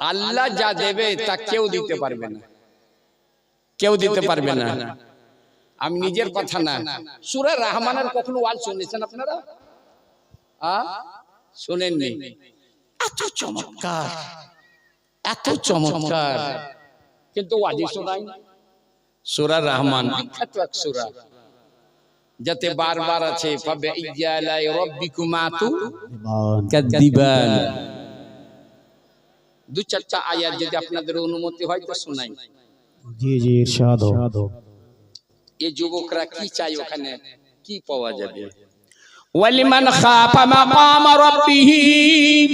আল্লাহ যা দেবে তা কেউ দিতে পারবে না। কেউ দিতে পারবে না। আমি নিজের কথা না। সুরা রহমানের কখনো ওয়াজ শুনেছেন আপনারা? আ? শুনেননি। এত চমৎকার। এত চমৎকার। কিন্তু ওয়াজি শোনাই সুরা রহমান। বিখ্যাত এক সুরা। যাতে বারবার আছে ইয়ালাই রব্বিকুমা তু দু চারটা আয়াত যদি আপনাদের অনুমতি হয় তো শোনাই। জি জি ইরশাদ এই যুবকরা কি চাই ওখানে? কি পাওয়া যাবে? ওয়ালিমান খাফা মাকাম রাব্বিহি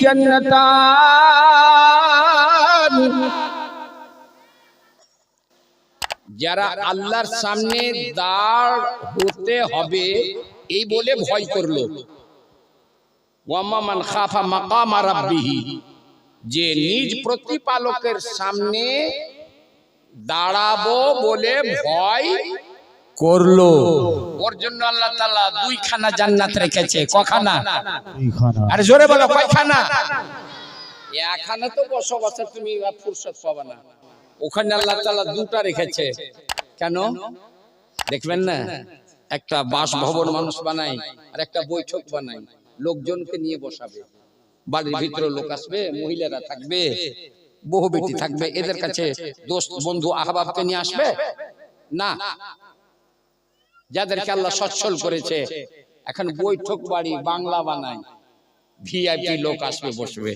জান্নাতান। যারা আল্লাহর সামনে দাঁড় হতে হবে এই বলে ভয় করল। ওয়ামান খাফা মাকাম রাব্বিহি। যে নিজ প্রতিপালকের সামনে দাঁড়াবো বলে ভয় করল। ওর জন্য আল্লাহ তাআলা দুইখানা জান্নাত রেখেছে। কখানা আরে জোরে বলো কয়খানা? একখানা তো বসো বসে তুমি ফুরসত পাবে না। ওখানে আল্লাহ তাআলা দুটা রেখেছে। কেন? দেখবেন না? একটা বাসভবন মানুষ বানায় আর একটা বৈঠক বানায়। লোকজনকে নিয়ে বসাবে। বাড়ির ভিতরে লোক আসবে মহিলারা থাকবে বহু বেটি থাকবে এদের কাছে দোস্ত বন্ধু আহবাবকে নিয়ে আসবে? না। যাদেরকে আল্লাহ সচ্ছল করেছে এখন বৈঠক বাড়ি বাংলা বানায়। ভিআইপি লোক আসবে বসবে।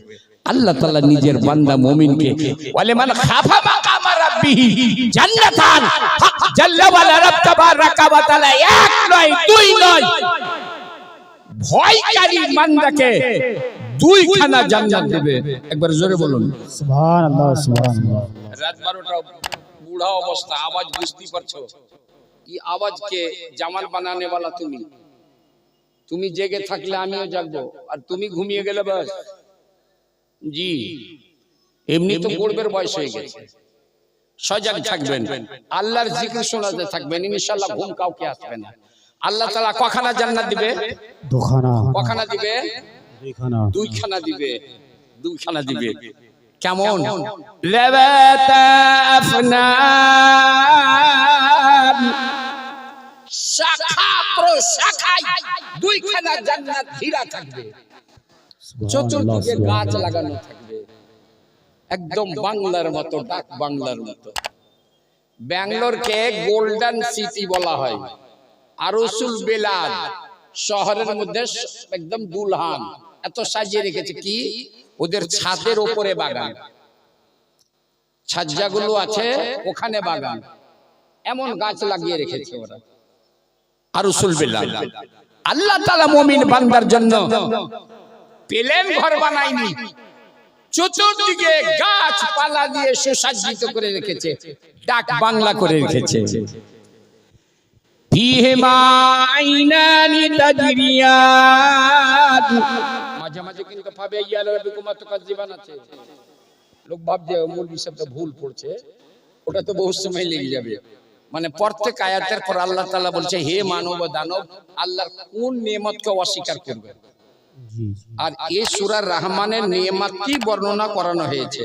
আল্লাহ তাআলা নিজের বান্দা মুমিনকে ওয়ালে মান খাফা মাকাম রাব্বিহি জান্নাতান। জাল্লা ওয়ালা রাব তাবারাকা ওয়া তাআলা এক নয় দুই নয়। ভয়কারী বান্দাকে দুইখানা জান্নাত দেবে। একবার জোরে বলুন। সুবহানাল্লাহ সুবহানাল্লাহ। রাত বারোটা বুড়া অবস্থা আওয়াজ বুঝতে পারছ? এই আওয়াজকে জামাল বানানে वाला তুমি। তুমি জেগে থাকলে আমিও জাগবো আর তুমি ঘুমিয়ে গেলে বাস। জি এমনি তো গর্বের বয়স হয়ে গেছে। সজাগ থাকবেন। আল্লাহর জিকির শোনাতে থাকবেন। ইনশাআল্লাহ ঘুম কাউকে আসবে না। আল্লাহ তাআলা কখানা জান্নাত দিবে? দুখানা। কখানা দিবে? দুইখানা দিবে দুইখানা দিবে। কেমন? লেবাতা আফনান শাখা প্রশাখায় দুইখানা জান্নাত ঘিরা থাকবে। চতুর্দিকে গাছ লাগানো থাকবে। একদম বাংলার মতো ডাক বাংলার মতো। ব্যাঙ্গালোরকে গোল্ডেন সিটি বলা হয়। বেলাদ শহরের মধ্যে একদম দুলহান। এত সাজিয়ে রেখেছে কি? ওদের ছাদের ওপরে বাগান। ছাজ্জাগুলো আছে ওখানে বাগান। এমন গাছ লাগিয়ে রেখেছে ওরা। বেলাদ আল্লাহ তাআলা মুমিন বান্দার জন্য প্লেন ঘর বানায়নি। চতুর্দিকে গাছপালা দিয়ে সুসজ্জিত করে রেখেছে। ডাক বাংলা করে রেখেছে। ফিহিমা আইনানি তাজরিয়ান মাঝে মাঝে কিন্তু ভাবে ইয়া রাব্বিকুম তুকাজ্জিবান আছে। লোক ভাবছে সাহেব তো ভুল পড়ছে ওটা তো বহু সময় লেগে যাবে। মানে প্রত্যেক আয়াতের পর আল্লাহ তাআলা বলছে হে মানব ও দানব আল্লাহর কোন নিয়ামতকে অস্বীকার করবে? আর এই সূরা রহমানের নিয়ামতই বর্ণনা করানো হয়েছে?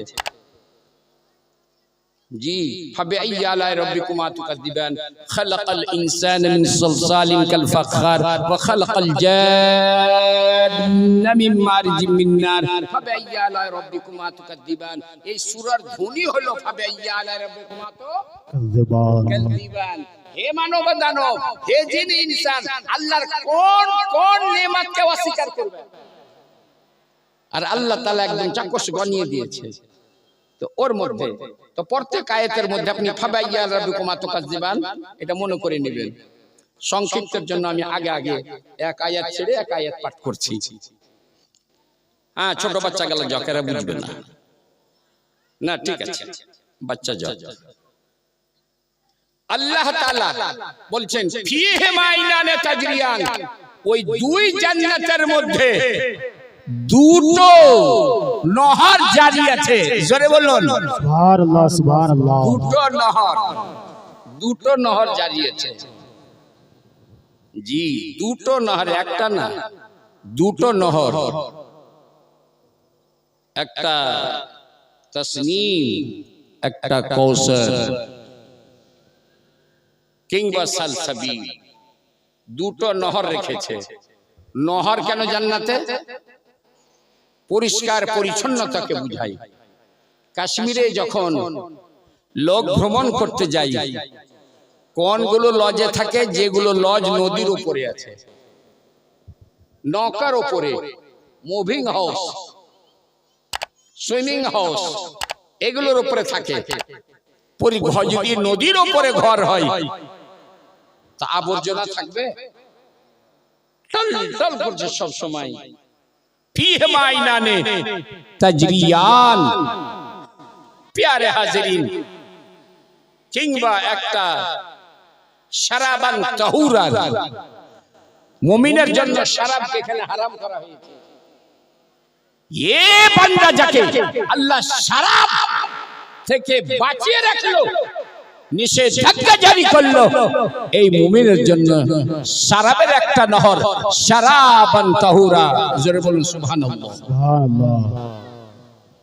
জি। ফাবিআই আলাই রাব্বিকুমা তুকাদ্দিবান। খালাকাল ইনসানা মিন সালসালিন কাল ফাখার ওয়া খালাকাল জান্না মিন মারজিম মিন নার। ফাবিআই আলাই রাব্বিকুমা তুকাদ্দিবান। এই সূরার ধ্বনি হলো ফাবিআই আলাই রাব্বিকুমা তো কাযযাবান হে মানব দানব হে জিন ইনসান আল্লাহর কোন কোন নেয়ামতকে অস্বীকার করবে আর আল্লাহ তাআলা একদম চাক্ষুষ গনিয়ে দিয়েছে। তো ওর মধ্যে। তো প্রত্যেক আয়াতের মধ্যে আপনি ফাবাইয়া রাব্বিকুমা তুকাজ্জিবান এটা মনে করে নেবেন। সংক্ষিপ্তের জন্য আমি আগে আগে এক আয়াত ছেড়ে এক আয়াত পাঠ করছি। হ্যাঁ ছোট বাচ্চা গেল জকেরা বুঝবে না? না, ঠিক আছে। বাচ্চা জক আল্লাহ তাআলা বলছেন, ফিহে মাইনানে তাজরিয়ান, ওই দুই জান্নাতের মধ্যে দুটো নহর জারি আছে। জোরে বলুন। সুবহানাল্লাহ সুবহানাল্লাহ। দুটো নহর দুটো নহর জারি আছে। জি দুটো নহর একটা না দুটো নহর। একটা তসনিম একটা কৌশল কিংবা সালসাবি। দুটো নহর রেখেছে। নহর কেন জান্নাতে? পরিষ্কার পরিচ্ছন্নতাকে বুঝায় কাশ্মীরে যখন লোক ভ্রমণ করতে যাই কোনগুলো লজে থাকে যেগুলো লজ নদীর উপরে আছে। নৌকার উপরে মুভিং হাউস সুইমিং হাউস এগুলোর উপরে থাকে। যদি নদীর উপরে ঘর হয় তা আবর্জনা থাকবে। টল টল করছে সব সময় কিংবা একটা শারাবান তাহুরান মুমিনের জন্য শারাবকে এখানে হারাম করা হয়েছে এ বান্দা যাকে আল্লাহ শারাব থেকে বাঁচিয়ে রাখল। নিষেধাজ্ঞা জারি করল। এই মুমিনের জন্য শারাবের একটা নহর শারাবান তাহুরা। জোরে বলুন সুবহানাল্লাহ।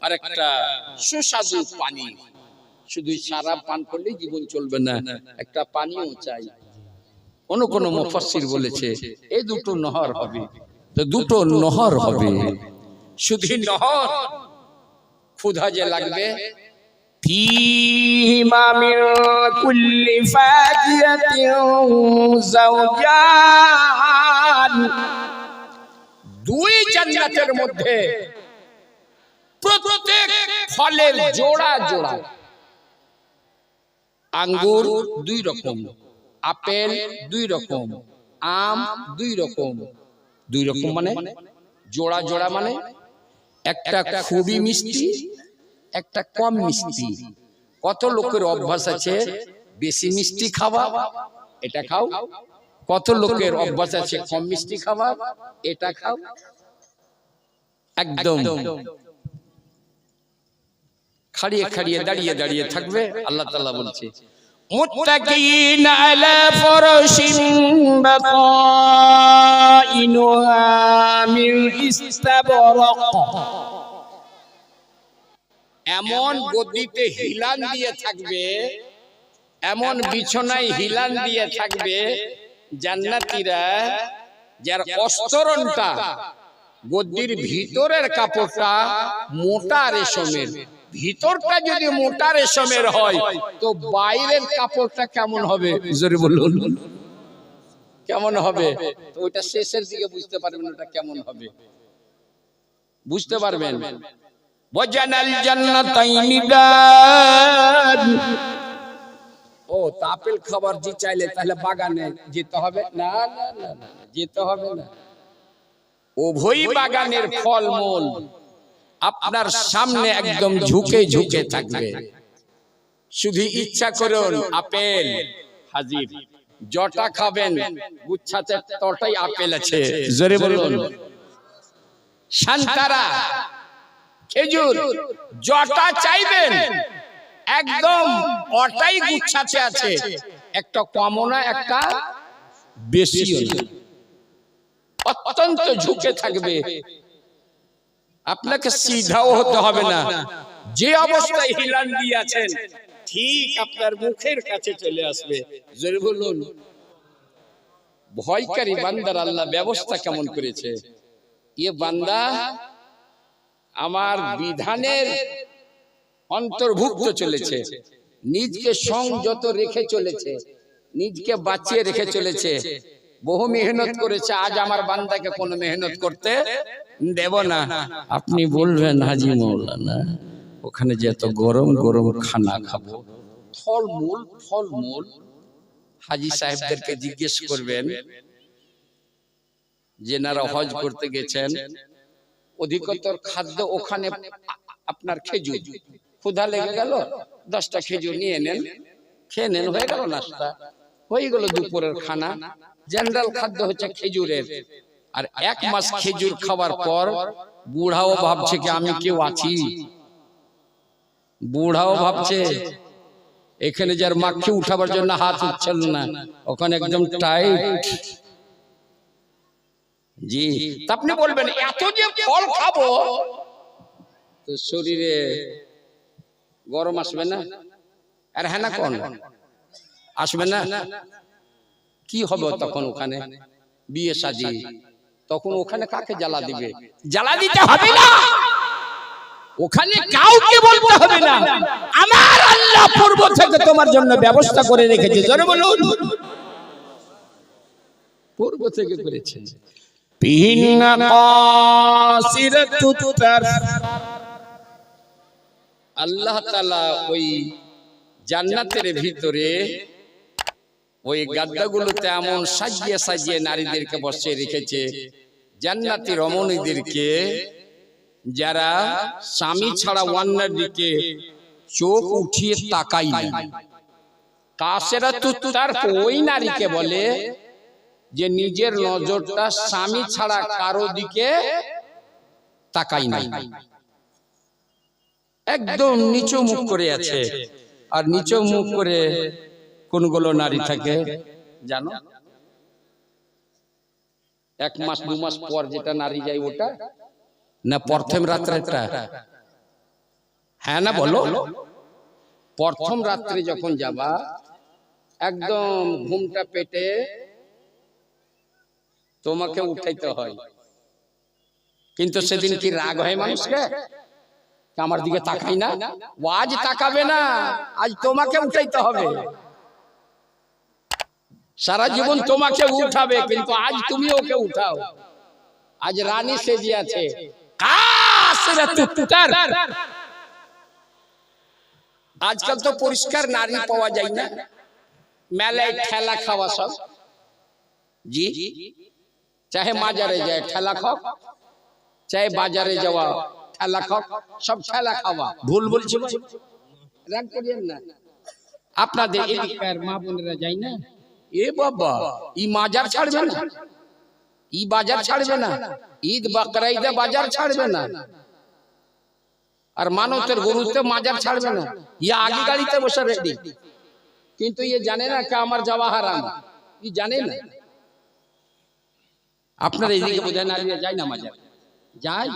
আর একটা সুস্বাদু পানি। শুধু সারা পান করলেই জীবন চলবে না একটা পানিও চাই। কোন কোন মুফাসসির বলেছে এই দুটো নহর হবে তো দুটো নহর হবে। শুধু নহর ক্ষুধা যে লাগবে فيهما من كل فاكهة زوجان দুই জান্নাতের মধ্যে প্রত্যেক ফলের জোড়া জোড়া আঙ্গুর দুই রকম আপেল দুই রকম আম দুই রকম দুই রকম মানে জোড়া জোড়া মানে একটা খুবই মিষ্টি একটা কম মিষ্টি কত লোকের অভ্যাস আছে? বেশি মিষ্টি খাওয়া? এটা খাও? কত লোকের অভ্যাস আছে? কম মিষ্টি খাওয়া? এটা খাও? একদম। খাড়িয়ে খাড়িয়ে দাঁড়িয়ে দাঁড়িয়ে থাকবে? আল্লাহ তাআলা বলছে মুত্তাকিন আলা ফরশিন বাতাইনুহা মিন ইস্তাবরাক। এমন গদিতে হিলান দিয়ে থাকবে এমন বিছনায় হিলান দিয়ে থাকবে জান্নাতীরা যার অস্তরণটা গদ্দির ভিতরের কাপড়টা মোটা রেশমের। ভিতরটা যদি মোটা রেশমের হয় তো বাইরের কাপড়টা কেমন হবে? জোরে বলুন। কেমন হবে? তো ওইটা শেষের দিকে বুঝতে পারবেন ওটা কেমন হবে। বুঝতে পারবেন। বজানাল জান্নাতাইনি দান। ও তাপেল খাবার যে চাইলে তাহলে বাগানে যেতে হবে? না না না না, যেতে হবে না। উভয় বাগানের ফলমূল আপনার সামনে একদম ঝুঁকে ঝুঁকে থাকবে। শুধু ইচ্ছা করুন আপেল। হাজির। জটা খাবেন গুচ্ছাতে তটাই আপেল আছে। জোরে বলুন। শান্তারা। খেজুর, জটা চাইবেন। একদম অটাই গুচ্ছাতে আছে। একটা কমও না, একটা বেশিও না। অত্যন্ত ঝুঁকে থাকবে। আপনাকে সিধাও হতে হবে না। যে অবস্থায় হিলান দিয়েছেন ঠিক আপনার মুখের কাছে চলে আসবে। জোরে বলুন। ভয়কারী বান্দার আল্লাহ ব্যবস্থা কেমন করেছে? এ বান্দা আমার বিধানের অন্তর্ভুক্ত চলেছে। নিজকে সংযত রেখে চলেছে। নিজকে বাঁচিয়ে রেখে চলেছে। বহু মেহনত করেছে। আজ আমার বান্দাকে কোনো মেহনত করতে দেব না। আপনি বলবেন, হাজি মৌলানা, ওখানে যে এত গরম গরম খানা খাব। ফলমূল ফলমূল। হাজি সাহেবদেরকে জিজ্ঞেস করবেন যেনারা হজ করতে গেছেন? অধিকতর খাদ্য ওখানে আপনার খেজুর। ক্ষুধা লেগে গেল দশটা খেজুর নিয়ে নেন খেয়ে নেন হয়ে গেল নাস্তা। হয়ে গেল দুপুরের খানা। জেনারেল খাদ্য হচ্ছে খেজুরের। আর এক মাস খেজুর খাওয়ার পর বুড়াও ভাবছে কি আমি কেউ আছি? বুড়াও ভাবছে এখানে যার মাখি উঠাবার জন্য হাত উঠছিল না। ওখানে একদম টাইট জি। আপনি বলবেন এত যে ফল খাব তো শরীরে গরম আসবে না? আর হ্যাঁ না কোন? আসবে না? কি হবে তখন ওখানে? বিয়ে সাজি। তখন ওখানে কাকে জ্বালা দিবে? জ্বালা দিতে হবে না! ওখানে কাউকে বলতে হবে না। আমার আল্লাহ পূর্ব থেকে তোমার জন্য ব্যবস্থা করে রেখেছে। জোরে বলুন! পূর্ব থেকে করেছে। আল্লাহ তাআলা ওই জান্নাতের ভিতরে ওই গাদ্দাগুলোতে এমন সাজিয়ে সাজিয়ে নারীদেরকে বসিয়ে রেখেছে জান্নাতি রমণীদেরকে যারা স্বামী ছাড়া অন্যের দিকে চোখ উঠিয়ে তাকাই না। কাসেরা তুত্তার ওই নারীকে বলে যে নিজের নজরটা স্বামী ছাড়া কারও দিকে তাকাই নাই। একদম নিচু মুখ করে আছে। আর নিচু মুখ করে কোনগুলো নারী থাকে, জানো? এক মাস, দু মাস পর যেটা নারী যায় ওটা? না, প্রথম রাত্রেটা হ্যাঁ না, বলো। প্রথম রাত্রে যখন যাবা, একদম ঘুমটা পেটে তোমাকে উঠাইতে হয়। কিন্তু সেদিন কি রাগ হয় মানুষকে? আমার দিকে তাকাই না? ও আজ তাকাবে না। আজ তোমাকে উঠাইতে হবে। সারা জীবন তোমাকে উঠাবে কিন্তু আজ তুমি ওকে উঠাও। আজ রানী সেজে আছে। আজকাল তো পরিষ্কার নারী পাওয়া যায় না। মেলায় ঠেলা খাওয়া সব। জি? চাহে মাজারে যায় ঠেলা খাও চাहे বাজারে যাওয়া ঠেলা খাও সব ঠেলা খাওয়া ভুল বলছি? রাগ করিয়েন না আপনাদের এদিককার মা বোনেরা যায় না এ বাবা ই মাজার ছাড়বে না ই বাজার ছাড়বে না ঈদ বাকরা ঈদে বাজার ছাড়বে না আর মানতের গরুতে মাজার ছাড়বে না ইয়ে আগে গাড়িতে বসে রেডি কিন্তু ইয়ে জানে না কে আমার যাওয়া হারাম ই জানে না আপনার এইদিকে বোঝায় না যায় না মাজার যাই?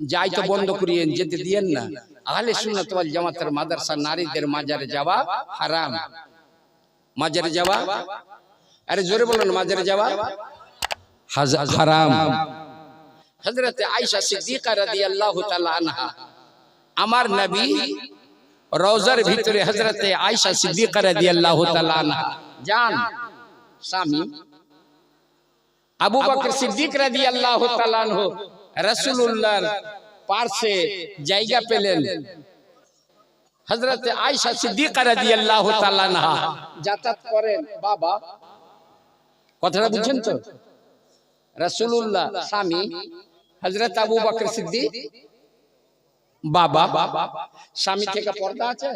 যাই তো বন্ধ করিয়েন, যেতে দিয়েন না। আহলে সুন্নাত ওয়াল জামাতের মাদ্রাসা নারীদের মাজারে যাওয়া হারাম। মাজারে যাওয়া? আরে জোরে বলুন, মাজারে যাওয়া? হারাম। হযরত আয়েশা সিদ্দিকা রাদিয়াল্লাহু তাআলা আনহা, আমার নবী রওজার ভিতরে হযরত আয়েশা সিদ্দিকা রাদিয়াল্লাহু তাআলা আনহা। যান। স্বামী আবু বকর সিদ্দিক রাদিয়াল্লাহু তাআলা আনহু রাসূলুল্লাহর পার্শ্বে জায়গা পেলেন। সিদ্দিকা রাদিয়াল্লাহু তাআলা আনহা। যাতায়াত করেন বাবা। কথাটা বুঝছেন তো? রাসূলুল্লাহ স্বামী হযরত আবু বকর সিদ্দিক বাবা। স্বামী থেকে পর্দা আছে?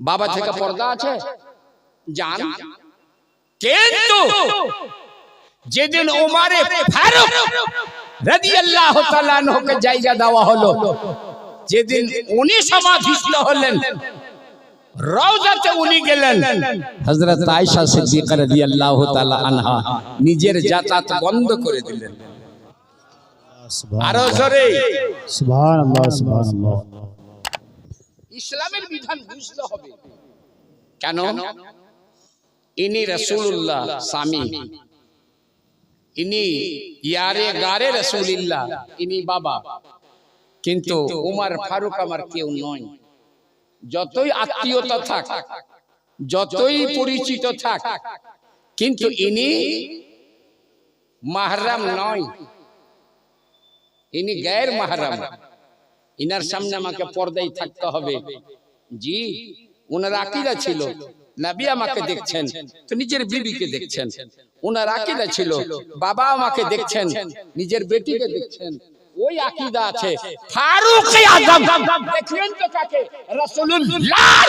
বাবা থেকে পর্দা আছে? জান? কিন্তু যেদিন ওমারে ফারুক রাদিয়াল্লাহু তাআলা আনহুকে জায়গা দেওয়া হলো যেদিন উনি সমাধিস্থ হলেন রওজাতে উনি গেলেন। হযরত আয়েশা সিদ্দিকা রাদিয়াল্লাহু তাআলা আনহা নিজের যাতায়াত বন্ধ করে দিলেন। আরও জোরে। সুবহান আল্লাহ সুবহান আল্লাহ ইসলামের বিধান বুঝতে হবে। কেন? ইনি রসুল্লাহ স্বামী। ইনি ইয়ারে গারে রসুলিল্লাহ ইনি বাবা। কিন্তু উমার ফারুক আমার কেউ নয়। যতই আত্মীয়তা থাক যতই পরিচিত থাক কিন্তু ইনি মাহরাম নয়। ইনি গ্যার মাহরাম। ইনার সামনে আমাকে পর্দায় থাকতে হবে। জি ওনার আকিদা ছিল। নবী আমাকে দেখছেন। তো নিজের বিবিকে দেখছেন। ওনার আকিদা ছিল বাবা আমাকে দেখছেন। নিজের বেটিকে দেখছেন। ওই আকিদা আছে। ফারুক আজম। দেখলেন তো কাকে? রাসূলুল্লাহ।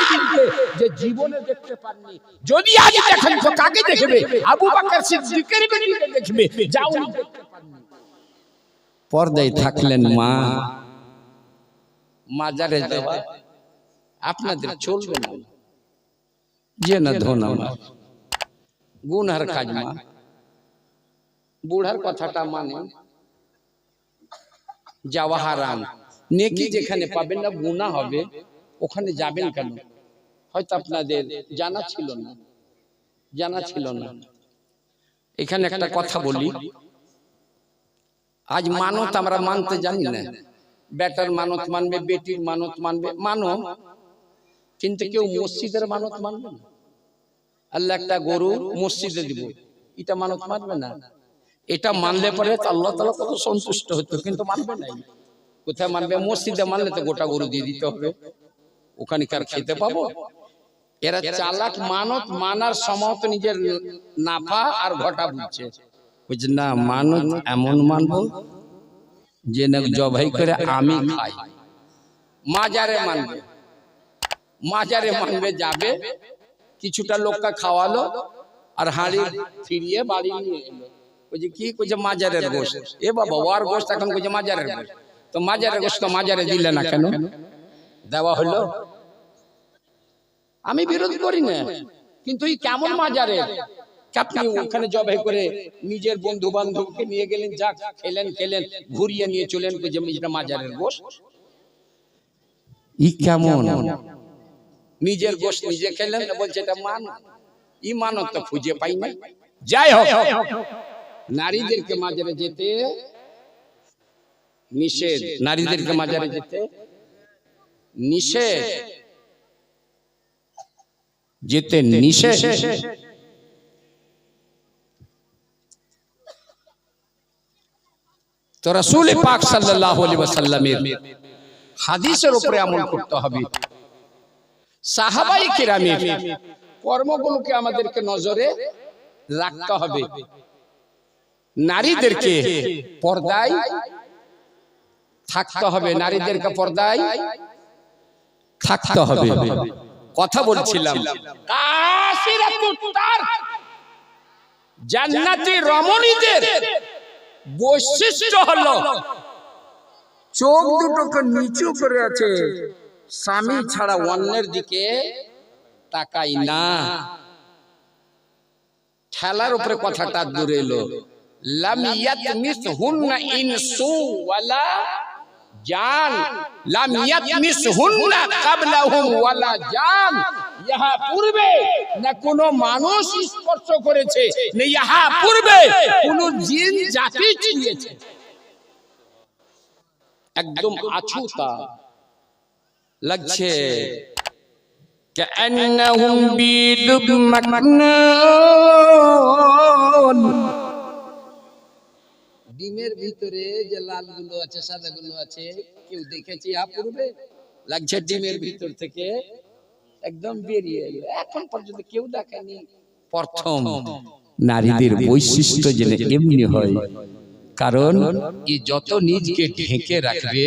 যে জীবনে দেখতে পাননি। যদি আজ দেখেন তো কাকে দেখবে? আবু বকর সিদ্দিকের বেটিকে দেখবে। যাও। দেখতে পাননি। পর্দায় থাকলেন মা। মাজারে যাওয়া আপনাদের চলবে না। যে না ধন আমার। বুড়ার কথাটা মানে যাওয়া হারাম। নেকি যেখানে পাবেন না গুণা হবে ওখানে যাবেন কেন? হয়তো আপনাদের জানা ছিল না। জানা ছিল না। এখানে একটা কথা বলি। আজ মানত আমরা মানতে জানি না। বেটার মানত মানবে বেটির মানত মানবে মানো কিন্তু কেউ মসজিদের মানত মানবে না। আল্লাহ একটা গরু মসজিদে দিব। এটা মানত মানবে না। এটা মানলে পরে আল্লাহ তালা কত সন্তুষ্ট হতো কিন্তু মানবে না কোথায় মানবে? মসজিদে মানলে তো গোটা গরু দিয়ে দিতে হবে। ওখানে কার খেতে পাবো? এরা চালাক মানত, মানার সময় নিজের নাফা আর ঘটা বুঝছে। না, মানত এমন মানবো যে জবাই করে আমি খাই। মাজারে মানবে। মাজারে মানবে, যাবে। কিছুটা লোককে খাওয়ালো আর হাঁড়ি ফিরিয়ে বাড়ি নিয়ে এলো। বলছে কি কইছে মাজারের গোশ এ বাবা ওয়ার গোশ এখন কইছে মাজারের গোশ তো মাজারের গোশ তো মাজারে দিলে না কেন? দেওয়া হলো? আমি বিরোধ করি না। কিন্তু এই কেমন মাজারে আপনি ওখানে জবাই করে নিজের বন্ধু বান্ধবকে নিয়ে গেলেন যাক খেলেন খেলেন ঘুরিয়ে নিয়ে চলেন যে এটা মাজারের গোশ ই কেমন? নিজের গোশ নিজে খেলেন না বলছে এটা মান ই মানত। তো খুঁজে পাই না যাই হোক নারীদেরকে মাজারে যেতে নিষেধ। নারীদেরকে মাজারে যেতে নিষেধ। যেতে নিষেধ। তো রাসূল পাক সাল্লাল্লাহু আলাইহি ওয়াসাল্লামের হাদিসের উপরে আমল করতে হবে। সাহাবাই কিরামের কর্মগুলোকে আমাদেরকে নজরে রাখতে হবে। নারীদেরকে পর্দায় থাকতে হবে নারীদেরকে পর্দায় থাকতে হবে। কথা বলছিলাম। জান্নাতি রমণীদের বৈশিষ্ট্য হলো চোখ দুটোকে নিচু করে আছে। স্বামী ছাড়া অন্যের দিকে তাকাই না। ঠেলার উপরে কথাটা দূরে এলো। লাম ইয়াতমিস হুন্না ইনসু ওয়ালা জান। লাম ইয়াতমিস হুন্না কাবলাহুম ওয়ালা জান। ইহা পূর্বে না কোনো মানুষ স্পর্শ করেছে না ইহা পূর্বে কোনো জিন জাতি ছিঁড়িয়েছে একদম আছুতা। লাগছে كأنهم بيد مكنون ডিমের ভিতরে যে লাল গুলো আছে সাদা গুলো আছে কেউ দেখেছে পূর্বে লাগছে ডিমের ভিতর থেকে একদম বেরিয়ে এলো এখন পর্যন্ত কেউ দেখেনি প্রথম নারীদের বৈশিষ্ট্য জেনে এমনি হয় কারণ এ যত নিজকে ঢেকে রাখবে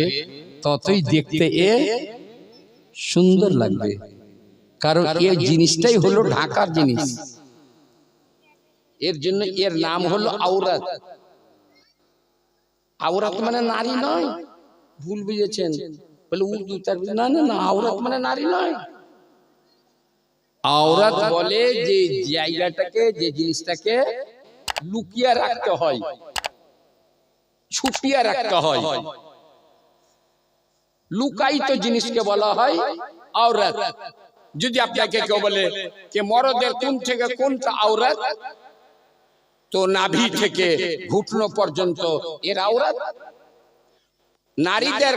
ততই দেখতে এ সুন্দর লাগবে। কারণ এই জিনিসটাই হলো ঢাকার জিনিস। এর জন্য এর নাম হলো আওরাত। আওরাত। মানে নারী নয়। ভুল বুঝেছেন। বলে উর্দু তার না না না আওরাত মানে নারী নয়। আওরাত বলে যে জায়গাটাকে যে জিনিসটাকে লুকিয়ে রাখতে হয়। ছুপিয়ে রাখতে হয়। লুকায়িত জিনিসকে বলা হয় আওরাত। যদি আপনাকে কেউ বলে যে মরদের কোন থেকে কোনটা আওরাত তো নাভি থেকে ঘুটনো পর্যন্ত এর আওরাত। নারীদের